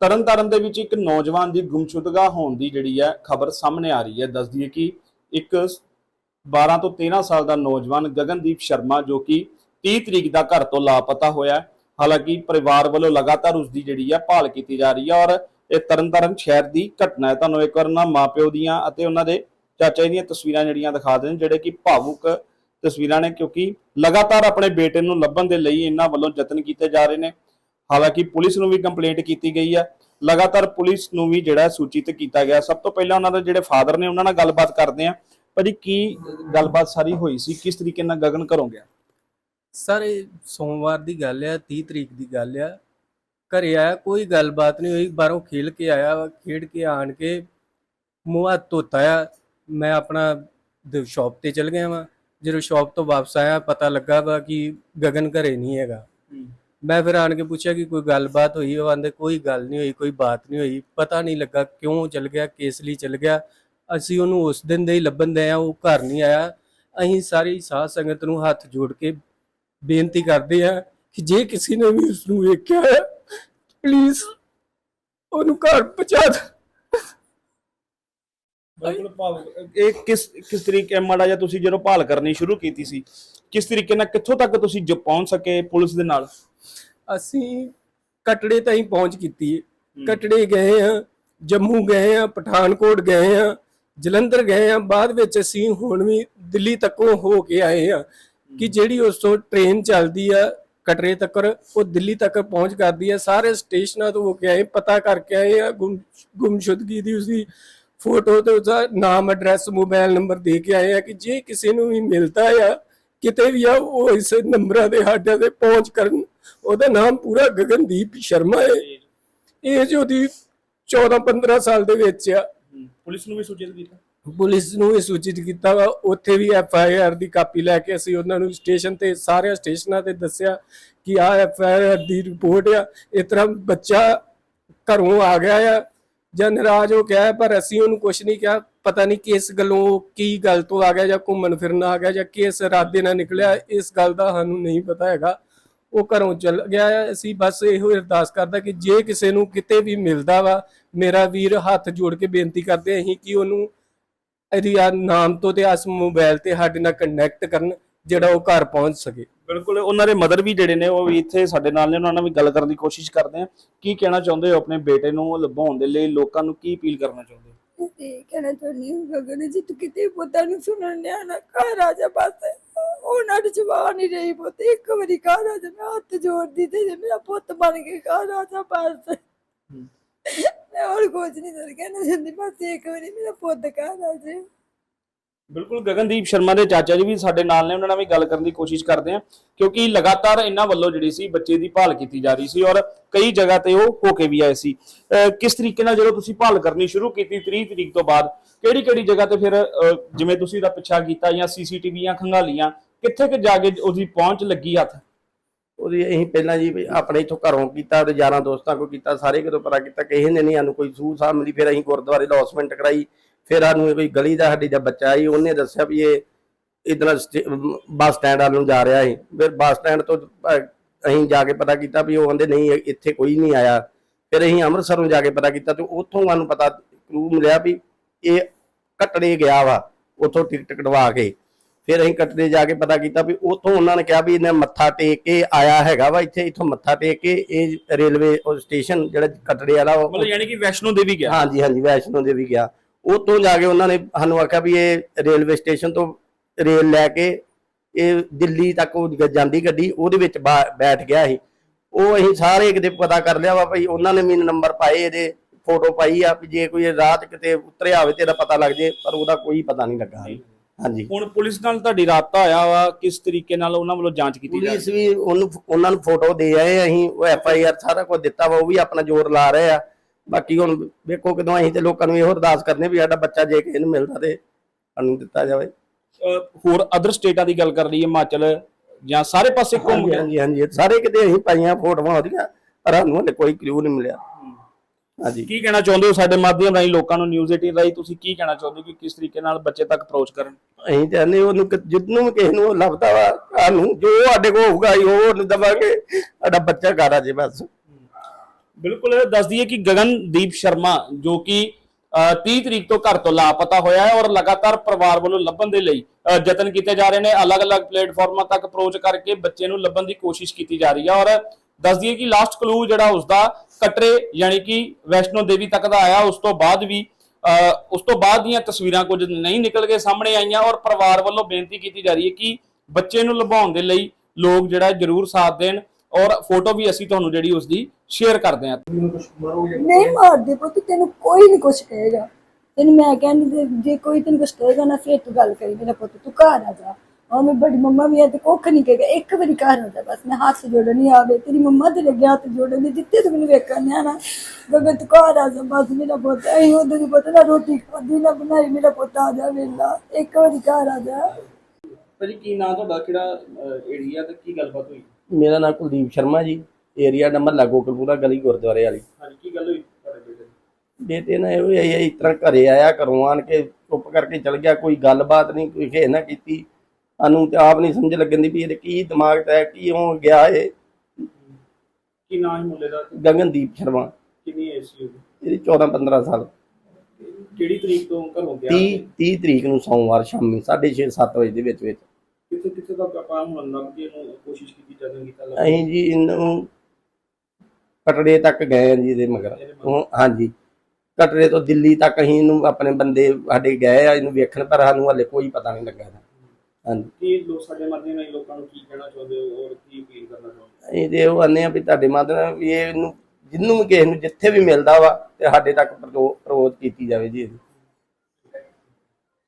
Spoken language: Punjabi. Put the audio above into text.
ਤਰਨਤਾਰਨ ਦੇ ਵਿੱਚ ਇੱਕ ਨੌਜਵਾਨ ਦੀ ਗੁੰਮਸ਼ੁਦਗਾ ਹੋਣ ਦੀ ਜਿਹੜੀ ਹੈ ਖਬਰ ਸਾਹਮਣੇ ਆ ਰਹੀ ਹੈ। ਦੱਸਦੀ ਹੈ ਕਿ ਇੱਕ 12 ਤੋਂ 13 ਸਾਲ ਦਾ ਨੌਜਵਾਨ ਗਗਨਦੀਪ ਸ਼ਰਮਾ ਜੋ ਕਿ 30 ਤਰੀਕ ਦਾ ਘਰ ਤੋਂ ਲਾਪਤਾ ਹੋਇਆ ਹਾਲਾਂਕਿ ਪਰਿਵਾਰ ਵੱਲੋਂ ਲਗਾਤਾਰ ਉਸ ਦੀ ਜਿਹੜੀ ਹੈ ਭਾਲ ਕੀਤੀ ਜਾ ਰਹੀ ਹੈ ਔਰ ਇਹ ਤਰਨਤਾਰਨ ਸ਼ਹਿਰ ਦੀ ਘਟਨਾ ਹੈ। ਤੁਹਾਨੂੰ ਇੱਕ ਵਾਰ ਨਾ ਮਾਪਿਓ ਦੀਆਂ ਅਤੇ ਉਹਨਾਂ ਦੇ ਚਾਚਾ ਜੀ ਦੀਆਂ ਤਸਵੀਰਾਂ ਜਿਹੜੀਆਂ ਦਿਖਾ ਦੇਣ ਜਿਹੜੇ ਕਿ ਭਾਵੁਕ ਤਸਵੀਰਾਂ ਨੇ ਕਿਉਂਕਿ ਲਗਾਤਾਰ ਆਪਣੇ ਬੇਟੇ ਨੂੰ ਲੱਭਣ ਦੇ ਲਈ ਇਹਨਾਂ ਵੱਲੋਂ ਯਤਨ ਕੀਤੇ ਜਾ ਰਹੇ ਨੇ। ਹਾਲਾਂਕਿ ਪੁਲਿਸ ਨੂੰ ਵੀ ਕੰਪਲੇਂਟ ਕੀਤੀ ਗਈ ਹੈ ਲਗਾਤਾਰ ਪੁਲਿਸ ਨੂੰ ਵੀ ਜਿਹੜਾ ਸੂਚਿਤ ਕੀਤਾ ਗਿਆ। ਸਭ ਤੋਂ ਪਹਿਲਾਂ ਉਹਨਾਂ ਦੇ ਜਿਹੜੇ ਫਾਦਰ ਨੇ ਉਹਨਾਂ ਨਾਲ ਗੱਲਬਾਤ ਕਰਦੇ ਆ। ਭਾਜੀ ਕੀ ਗੱਲਬਾਤ ਸਾਰੀ ਹੋਈ ਸੀ? ਕਿਸ ਤਰੀਕੇ ਨਾਲ ਗਗਨ ਘਰੋਂ ਗਿਆ? ਸਰ ਇਹ ਸੋਮਵਾਰ ਦੀ ਗੱਲ ਆ 30 ਤਰੀਕ ਦੀ ਗੱਲ ਆ। ਘਰੇ ਆਇਆ ਕੋਈ ਗੱਲਬਾਤ ਨਹੀਂ ਹੋਈ। ਬਾਹਰੋਂ ਖੇਲ ਕੇ ਆਇਆ ਖੇਡ ਕੇ ਆਣ ਕੇ ਮੂੰਹ ਹੱਥ ਧੋਤਾ ਆ ਮੈਂ ਆਪਣਾ ਸ਼ਾਪ ਤੇ ਚਲ ਗਿਆ ਵਾਂ। ਜਦੋਂ ਸ਼ਾਪ ਤੋਂ ਵਾਪਸ ਆਇਆ ਪਤਾ ਲੱਗਾ ਵਾ ਕਿ ਗਗਨ ਘਰੇ ਨਹੀਂ ਹੈਗਾ। ਮੈਂ ਫਿਰ ਆਣ ਕੇ ਪੁੱਛਿਆ ਕਿ ਕੋਈ ਗੱਲਬਾਤ ਹੋਈ? ਉਹ ਆਂਦੇ, ਕੋਈ ਗੱਲ ਨਹੀਂ ਹੋਈ, ਕੋਈ ਬਾਤ ਨਹੀਂ ਹੋਈ। ਪਤਾ ਨਹੀਂ ਲੱਗਾ ਕਿਉਂ ਚਲ ਗਿਆ, ਕਿਸ ਲਈ ਚਲ ਗਿਆ। ਅਸੀਂ ਉਹਨੂੰ ਉਸ ਦਿਨ ਦੇ ਹੀ ਲੱਭਣ ਦੇ ਆ, ਉਹ ਘਰ ਨਹੀਂ ਆਇਆ। ਅਸੀਂ ਸਾਰੀ ਸਾਧ ਸੰਗਤ ਨੂੰ ਹੱਥ ਜੋੜ ਕੇ ਬੇਨਤੀ ਕਰਦੇ ਆ ਕਿ ਜੇ ਕਿਸੇ ਨੇ ਵੀ ਉਸ ਨੂੰ ਵੇਖਿਆ ਹੈ ਪਲੀਜ਼ ਉਹਨੂੰ ਘਰ ਪਹੁੰਚਾ ਦਿਓ। ਬਿਲਕੁਲ ਭਾਵੁਕ ਇਹ ਕਿਸ ਕਿਸ ਤਰੀਕੇ, ਮਾੜਾ ਜਿਹਾ ਤੁਸੀਂ ਜਦੋਂ ਭਾਲ ਕਰਨੀ ਸ਼ੁਰੂ ਕੀਤੀ ਸੀ, ਕਿਸ ਤਰੀਕੇ ਨਾਲ ਕਿੱਥੋਂ ਤੱਕ ਤੁਸੀਂ ਜ, ਪਹੁੰਚ ਸਕੇ ਪੁਲਿਸ ਦੇ ਨਾਲ? ਅਸੀਂ ਕਟੜੇ ਤਾਈਂ ਪਹੁੰਚ ਕੀਤੀ ਹੈ। ਕਟੜੇ ਗਏ ਆ ਜੰਮੂ ਗਏ ਆ ਪਠਾਨਕੋਟ ਗਏ ਆ ਜਲੰਧਰ ਗਏ ਆ ਬਾਅਦ ਵਿੱਚ ਅਸੀਂ ਹੁਣ ਵੀ ਦਿੱਲੀ ਤੱਕੋਂ ਹੋ ਕੇ ਆਏ ਆ ਕਿ ਜਿਹੜੀ ਉਸ ਤੋਂ ਟ੍ਰੇਨ ਚੱਲਦੀ ਆ ਕਟਰੇ ਤੱਕ ਉਹ ਦਿੱਲੀ ਤੱਕ ਪਹੁੰਚ ਕਰਦੀ ਆ। ਸਾਰੇ ਸਟੇਸ਼ਨਾਂ ਤੋਂ ਹੋ ਕੇ ਆਏ ਪਤਾ ਕਰਕੇ ਆਏ ਆ ਗੁੰਮ ਗੁੰਮਸ਼ੁਦਗੀ ਦੀ ਉਸਦੀ ਫੋਟੋ ਤੇ ਉਹਦਾ ਨਾਮ ਐਡਰੈਸ ਮੋਬਾਈਲ ਨੰਬਰ ਦੇ ਕੇ ਆਏ ਆ ਕਿ ਜੇ ਕਿਸੇ ਨੂੰ ਵੀ ਮਿਲਦਾ ਆ ਕਿਤੇ ਵੀ ਆ ਉਹ ਇਸ ਨੰਬਰਾਂ ਦੇ ਸਾਡੇ ਤੇ ਪਹੁੰਚ ਕਰਨ ਉਹਦਾ ਨਾਮ ਪੂਰਾ ਗਗਨਦੀਪ ਸ਼ਰਮਾ ਹੈ। ਏਜ ਉਹਦੀ 14 15 ਸਾਲ ਦੇ ਵਿੱਚ ਆ। ਪੁਲਿਸ ਨੂੰ ਵੀ ਸੂਚਿਤ ਕੀਤਾ? ਪੁਲਿਸ ਨੂੰ ਵੀ ਸੂਚਿਤ ਕੀਤਾ ਵਾ। ਉੱਥੇ ਵੀ ਐਫ ਆਈ ਆਰ ਦੀ ਕਾਪੀ ਲੈ ਕੇ ਅਸੀਂ ਉਹਨਾਂ ਨੂੰ ਸਟੇਸ਼ਨ ਤੇ ਸਾਰੇ ਸਟੇਸ਼ਨਾਂ ਤੇ ਦੱਸਿਆ ਕਿ ਆ ਐਫ ਆਈ ਆਰ ਦੀ ਰਿਪੋਰਟ ਆ। ਇਸ ਤਰ੍ਹਾਂ ਬੱਚਾ ਘਰੋਂ ਆ ਗਿਆ ਆ। ਜਾਂ ਨਾਰਾਜ਼ ਹੋ ਗਿਆ ਪਰ ਅਸੀਂ ਉਹਨੂੰ ਕੁਝ ਨਹੀਂ ਕਿਹਾ। ਪਤਾ ਨਹੀਂ ਕਿਸ ਗੱਲੋਂ ਕੀ ਗੱਲ ਤੋਂ ਆ ਗਿਆ ਜਾਂ ਘੁੰਮਣ ਫਿਰਨ ਆ ਗਿਆ ਜਾਂ ਕਿਸ ਇਰਾਦੇ ਨਾਲ ਨਿਕਲਿਆ। ਇਸ ਗੱਲ ਦਾ ਸਾਨੂੰ ਨਹੀਂ ਪਤਾ ਹੈਗਾ। ਉਹ ਘਰੋਂ ਚਲ ਗਿਆ ਅਸੀਂ ਬਸ ਇਹੋ ਅਰਦਾਸ ਕਰਦਾ ਕਿ ਜੇ ਕਿਸੇ ਨੂੰ ਕਿਤੇ ਵੀ ਮਿਲਦਾ ਵਾ, ਮੇਰਾ ਵੀਰ ਹੱਥ ਜੋੜ ਕੇ ਬੇਨਤੀ ਕਰਦੇ ਅਸੀਂ ਕਿ ਉਹਨੂੰ ਇਹਦੀ ਆ ਨਾਮ ਤੋਂ ਤੇ ਇਸ ਮੋਬਾਈਲ ਤੇ ਸਾਡੇ ਨਾਲ ਕਨੈਕਟ ਕਰਨ, ਜਿਹੜਾ ਉਹ ਘਰ ਪਹੁੰਚ ਸਕੇ। ਬਿਲਕੁਲ, ਉਹਨਾਂ ਦੇ ਮਦਰ ਵੀ ਜਿਹੜੇ ਨੇ, ਉਹ ਵੀ ਇੱਥੇ ਸਾਡੇ ਨਾਲ ਨੇ, ਉਹਨਾਂ ਨਾਲ ਵੀ ਗੱਲ ਕਰਨ ਦੀ ਕੋਸ਼ਿਸ਼ ਕਰਦੇ ਆ। ਕੀ ਕਹਿਣਾ ਚਾਹੁੰਦੇ ਹੋ ਆਪਣੇ ਬੇਟੇ ਨੂੰ ਲਭਾਉਣ ਦੇ ਲਈ? ਲੋਕਾਂ ਨੂੰ ਕੀ ਅਪੀਲ ਕਰਨਾ ਚਾਹੁੰਦੇ ਹੋ? ਤੇ ਕਹਿਣਾ ਚਾਹੁੰਦੀ ਹਾਂ ਗਗਨ ਜੀ ਤੂੰ ਕਿਤੇ ਪੁੱਤਾਂ ਨੂੰ ਸੁਣਨ ਲਿਆ ਨਾ ਘਰ ਆ ਜਾ ਬਸ। ਉਹ ਨਾ ਜਵਾਨ ਨਹੀਂ ਰਹੀ ਪੁੱਤ ਇੱਕ ਵਾਰੀ ਘਰ ਆ ਜਾ ਮੈਂ ਹੱਥ ਜੋੜਦੀ ਤੇ ਜੇ ਮੇਰਾ ਪੁੱਤ ਬਣ ਕੇ ਘਰ ਆ ਜਾ ਬਸ। ਮੈਂ ਹੋਰ ਕੁਝ ਨਹੀਂ ਕਰ ਕਹਿਣਾ ਚਾਹੁੰਦੀ ਬਸ ਇੱਕ ਵਾਰੀ ਮੇਰਾ ਪੁੱਤ ਘਰ ਆ ਜਾ। ਬਿਲਕੁਲ ਗਗਨਦੀਪ ਸ਼ਰਮਾ ਦੇ ਚਾਚਾ ਜੀ ਵੀ ਸਾਡੇ ਨਾਲ ਨੇ, ਉਹਨਾਂ ਨਾਲ ਵੀ ਗੱਲ ਕਰਨ ਦੀ ਕੋਸ਼ਿਸ਼ ਕਰਦੇ ਆ ਕਿਉਂਕਿ ਲਗਾਤਾਰ ਇਹਨਾਂ ਵੱਲੋਂ ਜਿਹੜੀ ਸੀ ਬੱਚੇ ਦੀ ਭਾਲ ਕੀਤੀ ਜਾ ਰਹੀ ਸੀ ਔਰ ਕਈ ਜਗ੍ਹਾ ਤੇ ਉਹ ਹੋ ਕੇ ਵੀ ਆਏ ਸੀ। ਕਿਸ ਤਰੀਕੇ ਨਾਲ ਜਦੋਂ ਤੁਸੀਂ ਭਾਲ ਕਰਨੀ ਸ਼ੁਰੂ ਕੀਤੀ 30 ਤਰੀਕ ਤੋਂ ਬਾਅਦ, ਕਿਹੜੀ ਕਿਹੜੀ ਜਗ੍ਹਾ ਤੇ ਫਿਰ ਜਿਵੇਂ ਤੁਸੀਂ ਉਹਦਾ ਪਿੱਛਾ ਕੀਤਾ ਜਾਂ ਸੀਸੀਟੀਵੀਆਂ ਖੰਗਾਲੀਆਂ, ਕਿੱਥੇ ਕਿ ਜਾ ਕੇ ਉਹਦੀ ਪਹੁੰਚ ਲੱਗੀ ਹੱਥ? ਉਹਦੀ ਅਸੀਂ ਪਹਿਲਾਂ ਜੀ ਆਪਣੇ ਇਥੋਂ ਘਰੋਂ ਕੀਤਾ ਤੇ ਯਾਰਾਂ ਦੋਸਤਾਂ ਕੋ ਕੀਤਾ, ਸਾਰੇ ਕਿਤੋਂ ਪਤਾ ਕੀਤਾ, ਕਿਸੇ ਨੇ ਨਹੀਂ ਸਾਨੂੰ ਕੋਈ ਸੂਹ ਸਾਹ ਮਿਲੀ ਫਿਰ ਅਸੀਂ ਗੁਰਦੁਆਰੇ ਲੌਸਮੈਂਟ ਕਰਾਈ ਫਿਰ ਸਾਨੂੰ ਕੋਈ ਗਲੀ ਦਾ ਸਾਡੀ ਦਾ ਬੱਚਾ ਆਈ ਉਹਨੇ ਦੱਸਿਆ ਵੀ ਇਹ ਇਧਰ ਬੱਸ ਸਟੈਂਡ ਵੱਲ ਨੂੰ ਜਾ ਰਿਹਾ ਸੀ। ਫਿਰ ਬੱਸ ਸਟੈਂਡ ਤੋਂ ਅਸੀਂ ਜਾ ਕੇ ਪਤਾ ਕੀਤਾ ਵੀ ਉਹ ਕਹਿੰਦੇ ਨਹੀਂ ਇੱਥੇ ਕੋਈ ਨਹੀਂ ਆਇਆ। ਫਿਰ ਅਸੀਂ ਅੰਮ੍ਰਿਤਸਰੋਂ ਜਾ ਕੇ ਪਤਾ ਕੀਤਾ ਤੇ ਉੱਥੋਂ ਸਾਨੂੰ ਪਤਾ ਕਲੂ ਮਿਲਿਆ ਵੀ ਇਹ ਕੱਟੜੇ ਗਿਆ ਵਾ ਉੱਥੋਂ ਟਿਕਟ ਕਟਵਾ ਕੇ। ਫਿਰ ਅਸੀਂ ਕੱਟੜੇ ਜਾ ਕੇ ਪਤਾ ਕੀਤਾ ਵੀ ਉੱਥੋਂ ਉਹਨਾਂ ਨੇ ਕਿਹਾ ਵੀ ਇਹਨੇ ਮੱਥਾ ਟੇਕ ਕੇ ਆਇਆ ਹੈਗਾ ਵਾ ਇੱਥੇ ਇੱਥੋਂ ਮੱਥਾ ਟੇਕ ਕੇ ਇਹ ਰੇਲਵੇ ਉਹ ਸਟੇਸ਼ਨ ਜਿਹੜਾ ਕੱਟੜੇ ਵਾਲਾ ਉਹ- ਮਤਲਬ ਯਾਨੀ ਕਿ ਵੈਸ਼ਨੋ ਦੇਵੀ ਗਿਆ। ਹਾਂਜੀ ਹਾਂਜੀ ਵੈਸ਼ਨੋ ਦੇਵੀ ਗਿਆ। ਉੱਥੋਂ ਜਾ ਕੇ ਉਹਨਾਂ ਨੇ ਸਾਨੂੰ ਆਖਿਆ ਵੀ ਇਹ ਰੇਲਵੇ ਸਟੇਸ਼ਨ ਤੋਂ ਰੇਲ ਲੈ ਕੇ ਇਹ ਦਿੱਲੀ ਤੱਕ ਉਹ ਜਾਂਦੀ ਗੱਡੀ ਉਹਦੇ ਵਿੱਚ ਬੈਠ ਗਿਆ ਸੀ। ਉਹ ਅਸੀਂ ਸਾਰੇ ਕਿਤੇ ਪਤਾ ਕਰ ਲਿਆ ਵਾ ਭਾਈ ਉਹਨਾਂ ਨੇ ਮੈਨੂੰ ਨੰਬਰ ਪਾਏ ਇਹਦੇ ਫੋਟੋ ਪਾਈ ਆ ਵੀ ਜੇ ਕੋਈ ਰਾਤ ਕਿਤੇ ਉਤਰਿਆ ਹੋਵੇ ਤੇ ਇਹਦਾ ਪਤਾ ਲੱਗ ਜੇ ਪਰ ਉਹਦਾ ਕੋਈ ਪਤਾ ਨਹੀਂ ਲੱਗਾ। ਹਾਂਜੀ। ਹੁਣ ਪੁਲਿਸ ਨਾਲ ਤੁਹਾਡੀ ਰਾਬਤਾ ਹੋਇਆ ਵਾ ਕਿਸ ਤਰੀਕੇ ਨਾਲ ਉਹਨਾਂ ਵੱਲੋਂ ਜਾਂਚ ਕੀਤੀ ਜਾ ਰਹੀ ਪੁਲਿਸ ਵੀ ਉਹਨੂੰ ਉਹਨਾਂ ਨੂੰ ਫੋਟੋ ਦੇ ਆਏ ਅਸੀਂ ਉਹ ਐਫ ਆਈ ਆਰ ਸਾਰਾ ਕੁਝ ਦਿੱਤਾ ਵਾ ਉਹ ਵੀ ਆਪਣਾ ਜ਼ੋਰ ਲਾ ਰਹੇ ਆ। ਬਾਕੀ ਹੁਣ ਵੇਖੋ ਕਦੋਂ ਅਸੀਂ ਤੇ ਲੋਕਾਂ ਨੂੰ ਇਹੋ ਅਰਦਾਸ ਕਰਨੇ ਵੀ ਸਾਡਾ ਬੱਚਾ ਜੇ ਕਿਸੇ ਨੂੰ ਮਿਲਦਾ ਤੇ ਸਾਨੂੰ ਦਿੱਤਾ ਜਾਵੇ। ਹੋਰ ਅਦਰ ਸਟੇਟਾਂ ਦੀ ਗੱਲ ਕਰ ਲਈਏ ਹਿਮਾਚਲ ਜਾਂ ਸਾਰੇ ਪਾਸੇ ਘੁੰਮ ਗਿਆ। ਹਾਂਜੀ ਹਾਂਜੀ। ਸਾਰੇ ਕਿਤੇ ਅਸੀਂ ਪਾਈਆਂ ਫੋਟੋਆਂ ਉਹਦੀਆਂ ਪਰ ਸਾਨੂੰ ਹਲੇ ਕੋਈ ਕਲੂ ਨਹੀਂ ਮਿਲਿਆ। ਹਾਂਜੀ। ਕੀ ਕਹਿਣਾ ਚਾਹੁੰਦੇ ਹੋ ਸਾਡੇ ਮਾਧਿਅਮ ਰਾਹੀਂ ਲੋਕਾਂ ਨੂੰ ਨਿਊਜ਼ 18 ਰਾਹੀਂ? ਤੁਸੀਂ ਕੀ ਕਹਿਣਾ ਚਾਹੁੰਦੇ ਹੋ ਕਿ ਕਿਸ ਤਰੀਕੇ ਨਾਲ ਬੱਚੇ ਤੱਕ ਅਪਰੋਚ ਕਰਨ? ਅਸੀਂ ਚਾਹੁੰਦੇ ਉਹਨੂੰ ਕਿ ਜਿੱਦਨੂੰ ਵੀ ਕਿਸੇ ਨੂੰ ਲੱਭਦਾ ਵਾ ਸਾਨੂੰ ਜੋ ਸਾਡੇ ਕੋਲ ਹੋਊਗਾ ਉਹ ਉਹਨੂੰ ਦਵਾਂਗੇ। ਸਾਡਾ ਬੱਚਾ ਘਰ ਆ ਜੇ ਬਸ। ਬਿਲਕੁਲ ਦੱਸ ਦਈਏ ਕਿ ਗਗਨਦੀਪ ਸ਼ਰਮਾ ਜੋ ਕਿ ਅ, 30 ਤਰੀਕ ਤੋਂ ਘਰ ਤੋਂ ਲਾਪਤਾ ਹੋਇਆ ਹੈ ਔਰ ਲਗਾਤਾਰ ਪਰਿਵਾਰ ਵੱਲੋਂ ਲੱਭਣ ਦੇ ਲਈ ਯਤਨ ਕੀਤੇ ਜਾ ਰਹੇ ਨੇ। ਅਲੱਗ-ਅਲੱਗ ਪਲੇਟਫਾਰਮਾਂ ਤੱਕ ਅਪਰੋਚ ਕਰਕੇ ਬੱਚੇ ਨੂੰ ਲੱਭਣ ਦੀ ਕੋਸ਼ਿਸ਼ ਕੀਤੀ ਜਾ ਰਹੀ ਹੈ ਔਰ ਦੱਸ ਦਈਏ ਕਿ ਲਾਸਟ ਕਲੂ ਜਿਹੜਾ ਉਸਦਾ ਕਟਰੇ ਯਾਨੀ ਕਿ ਵੈਸ਼ਨੋ ਦੇਵੀ ਤੱਕ ਦਾ ਆਇਆ ਉਸ ਤੋਂ ਬਾਅਦ ਵੀ ਅ, ਉਸ ਤੋਂ ਬਾਅਦ ਦੀਆਂ ਤਸਵੀਰਾਂ ਕੁਝ ਨਹੀਂ ਨਿਕਲ ਕੇ ਸਾਹਮਣੇ ਆਈਆਂ ਔਰ ਪਰਿਵਾਰ ਵੱਲੋਂ ਬੇਨਤੀ ਕੀਤੀ ਜਾ ਰਹੀ ਹੈ ਕਿ ਬੱਚੇ ਨੂੰ ਲਭਾਉਣ ਦੇ ਲਈ ਲੋਕ ਜਿਹੜਾ ਜਰੂਰ ਸਾਥ ਦੇਣ ਔਰ ਫੋਟੋ ਵੀ ਅਸੀਂ ਤੁਹਾਨੂੰ ਜਿਹੜੀ ਉਸਦੀ ਸ਼ੇਅਰ ਕਰਦੇ ਹਾਂ ਨਹੀਂ ਮਾਰਦੇ ਪੁੱਤ ਤੈਨੂੰ ਕੋਈ ਨਹੀਂ ਕੁਛ ਕਹੇਗਾ। ਤੈਨੂੰ ਮੈਂ ਕਹਿੰਦੀ ਜੇ ਕੋਈ ਤੈਨੂੰ ਕੁਛ ਕਹੇਗਾ ਨਾ ਫਿਰ ਤੂੰ ਗੱਲ ਕਰੀ ਮੇਰਾ ਪੁੱਤ ਤੂੰ ਘਰ ਆ ਜਾ। ਔਰ ਮੈਂ ਬੜੀ ਮੰਮਾ ਵੀ ਆ ਤੇ ਕੁੱਖ ਨਹੀਂ ਕਹੇਗਾ ਇੱਕ ਵਾਰੀ ਘਰ ਆ ਜਾ ਬਸ ਮੈਂ ਹੱਥ ਜੋੜਨ ਨਹੀਂ ਆਵੇ ਤੇਰੀ ਮੰਮਾ ਤੇ ਲੱਗਿਆ ਹੱਥ ਜੋੜਨ ਦੇ ਜਿੱਤੇ ਤੂੰ ਮੈਨੂੰ ਵੇਖਣ ਆ ਨਾ ਗਗਨ ਤੂੰ ਘਰ ਆ ਜਾ ਬਸ ਮੇਰਾ ਪੁੱਤ ਐਂ ਉਹਦੇ ਦੀ ਪੁੱਤ ਨਾ ਰੋਟੀ ਖਾਦੀ ਨਾ ਬਣਾਈ ਮੇਰਾ ਪੁੱਤ ਆ ਜਾ ਵੇਲਾ ਇੱਕ ਵਾਰੀ ਘਰ ਆ ਜਾ। ਭਾਜੀ ਕੀ ਨਾਂ ਤੁਹਾਡਾ? ਕਿਹੜਾ ਏਰੀਆ ਤੇ ਕੀ ਗੱਲਬਾਤ ਹੋਈ? ਮੇਰਾ ਨਾਮ ਕੁਲਦੀਪ ਸ਼ਰਮਾ ਜੀ। ਏਰੀਆ ਨੰਬਰ ਲਾਗੋ ਕਲਪੂਰਾ ਗਲੀ ਗੁਰਦੁਆਰੇ ਵਾਲੀ। ਹਾਂਜੀ ਕੀ ਗੱਲ ਹੋਈ ਤੁਹਾਡੇ ਬੇਟੇ ਦੀ? ਬੇਟੇ ਨੇ ਇਹ ਇਹ ਇਸ ਤਰ੍ਹਾਂ ਘਰੇ ਆਇਆ ਘਰੋਂ ਆਣ ਕੇ ਚੁੱਪ ਕਰਕੇ ਚਲ ਗਿਆ ਕੋਈ ਗੱਲਬਾਤ ਨਹੀਂ ਕੋਈ ਖੇ ਨਾ ਕੀਤੀ। ਸਾਨੂੰ ਤੇ ਆਪ ਨਹੀਂ ਸਮਝ ਲੱਗਣ ਦੀ ਵੀ ਇਹਦੇ ਕੀ ਦਿਮਾਗ ਤੇ ਕੀ ਹੋ ਗਿਆ ਇਹ। ਕੀ ਨਾਂ ਹੈ ਮੁੰਡੇ ਦਾ? ਗਗਨਦੀਪ ਸ਼ਰਮਾ। ਕਿੰਨੀ ਏਜ ਸੀ ਉਹਦੀ? ਇਹਦੀ 14 15 ਸਾਲ। ਕਿਹੜੀ ਤਰੀਕ ਤੋਂ ਘਰੋਂ ਗਿਆ? 30 30 ਤਰੀਕ ਨੂੰ ਸੋਮਵਾਰ ਸ਼ਾਮੀ 6:30 7 ਵਜੇ ਦੇ ਵਿੱਚ ਵਿੱਚ। ਕਿੱਥੇ ਕਿੱਥੇ ਤੱਕ ਆਪਾਂ ਹੁਣ ਲੱਭ ਕੇ ਇਹਨੂੰ ਕੋਸ਼ਿਸ਼ ਕੀਤੀ ਜਦੋਂ ਕੀਤਾ ਲੱਭ ਅਸੀਂ ਜੀ ਇਹਨੂੰ ਕਟੜੇ ਤੱਕ ਗਏ ਹਾਂ ਜੀ ਇਹਦੇ ਮਗਰ। ਹਾਂਜੀ। ਕਟੜੇ ਤੋਂ ਦਿੱਲੀ ਤੱਕ ਅਸੀਂ ਇਹਨੂੰ ਆਪਣੇ ਬੰਦੇ ਸਾਡੇ ਗਏ ਆ ਇਹਨੂੰ ਵੇਖਣ ਪਰ ਸਾਨੂੰ ਹਲੇ ਕੋਈ ਪਤਾ ਨਹੀਂ ਲੱਗਾ ਇਹਦਾ। ਹਾਂਜੀ। ਕੀ ਲੋਕ ਸਾਡੇ ਮਾਧਿਅਮ ਨਾਲ ਲੋਕਾਂ ਨੂੰ ਕੀ ਕਹਿਣਾ ਚਾਹੁੰਦੇ ਹੋ ਔਰ ਕੀ ਅਪੀਲ ਕਰਨਾ ਚਾਹੁੰਦੇ ਅਸੀਂ ਤੇ ਉਹ ਆਨੇ ਆ ਵੀ ਤੁਹਾਡੇ ਮਾਧਿਅਮ ਵੀ ਇਹਨੂੰ ਜਿੰਨੂੰ ਵੀ ਕਿਸੇ ਨੂੰ ਜਿੱਥੇ ਵੀ ਮਿਲਦਾ ਵਾ ਤੇ ਸਾਡੇ ਤੱਕ ਕੀਤੀ ਜਾਵੇ ਜੀ ਇਹਦੀ।